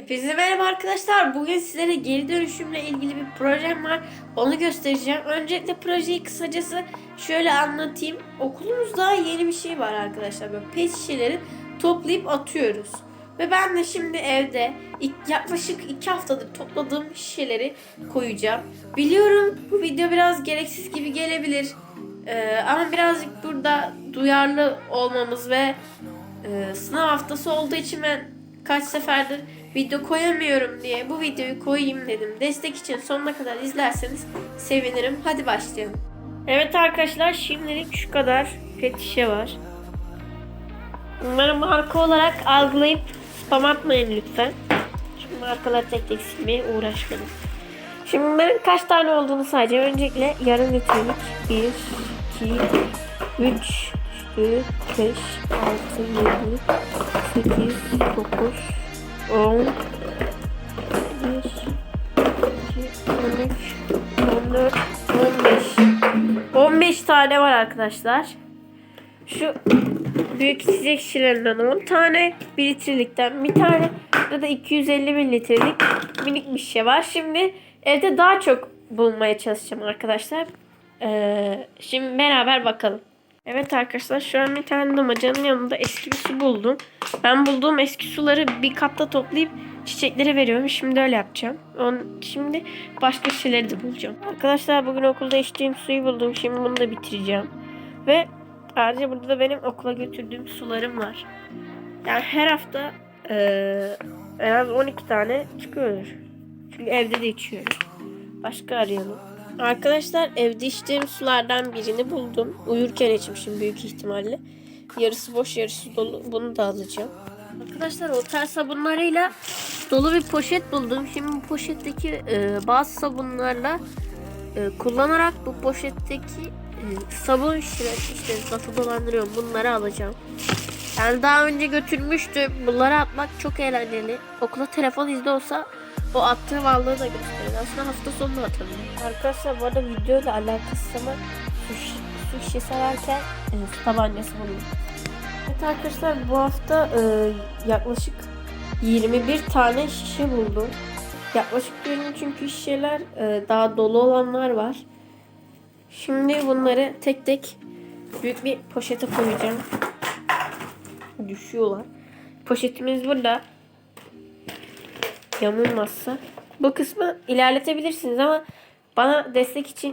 Hepinize merhaba arkadaşlar. Bugün sizlere geri dönüşümle ilgili bir projem var. Onu göstereceğim. Öncelikle projeyi kısacası şöyle anlatayım. Okulumuzda yeni bir şey var arkadaşlar. Böyle pet şişeleri toplayıp atıyoruz. Ve ben de şimdi evde yaklaşık iki haftadır topladığım şişeleri koyacağım. Biliyorum bu video biraz gereksiz gibi gelebilir. Ee, ama birazcık burada duyarlı olmamız ve e, sınav haftası olduğu için ben kaç seferdir video koyamıyorum diye bu videoyu koyayım dedim. Destek için sonuna kadar izlerseniz sevinirim. Hadi başlayalım. Evet arkadaşlar şimdilik şu kadar pet var. Bunları marka olarak algılayıp spam atmayın lütfen. Şimdi markaları tek tek silmeye uğraşmayın. Şimdi bunların kaç tane olduğunu sayacağım. Öncelikle yarım litrelik 1, 2, 3, 4, 5, 6, 7, 8, 9, 10, 11, 12, 13, 14, 15. 15 tane var arkadaşlar. Şu büyük içecek şişelerinden 10 tane, 1 litrelikten bir tane. Burada da 250 mililitrelik minik bir şişe var. Şimdi evde daha çok bulmaya çalışacağım arkadaşlar. Ee, şimdi beraber bakalım. Evet arkadaşlar şu an bir tane damacanın yanında eski bir su buldum. Ben bulduğum eski suları bir kapta toplayıp çiçeklere veriyorum. Şimdi öyle yapacağım. Şimdi başka şeyleri de bulacağım. Arkadaşlar bugün okulda içtiğim suyu buldum. Şimdi bunu da bitireceğim. Ve ayrıca burada da benim okula götürdüğüm sularım var. Yani her hafta eee, en az 12 tane çıkıyordur. Çünkü evde de içiyorum. Başka arayalım. Arkadaşlar evde içtiğim sulardan birini buldum. Uyurken içmişim büyük ihtimalle. Yarısı boş yarısı dolu. Bunu da alacağım. Arkadaşlar otel sabunlarıyla dolu bir poşet buldum. Şimdi bu poşetteki e, bazı sabunlarla e, kullanarak bu poşetteki e, sabun şişeleri işte lafı dolandırıyorum. Bunları alacağım. Yani daha önce götürmüştüm. Bunları atmak çok eğlenceli. Okula telefon izni olsa o attığı varlığı da gösterir. Aslında hafta sonu atarım. Arkadaşlar bu arada video ile alakası ama şi- su şişesi ararken e, tabancası buldum. Evet arkadaşlar bu hafta e, yaklaşık 21 tane şişe buldum. Yaklaşık diyorum çünkü şişeler e, daha dolu olanlar var. Şimdi bunları tek tek büyük bir poşete koyacağım. Düşüyorlar. Poşetimiz burada. Yamulmazsa. Bu kısmı ilerletebilirsiniz ama bana destek için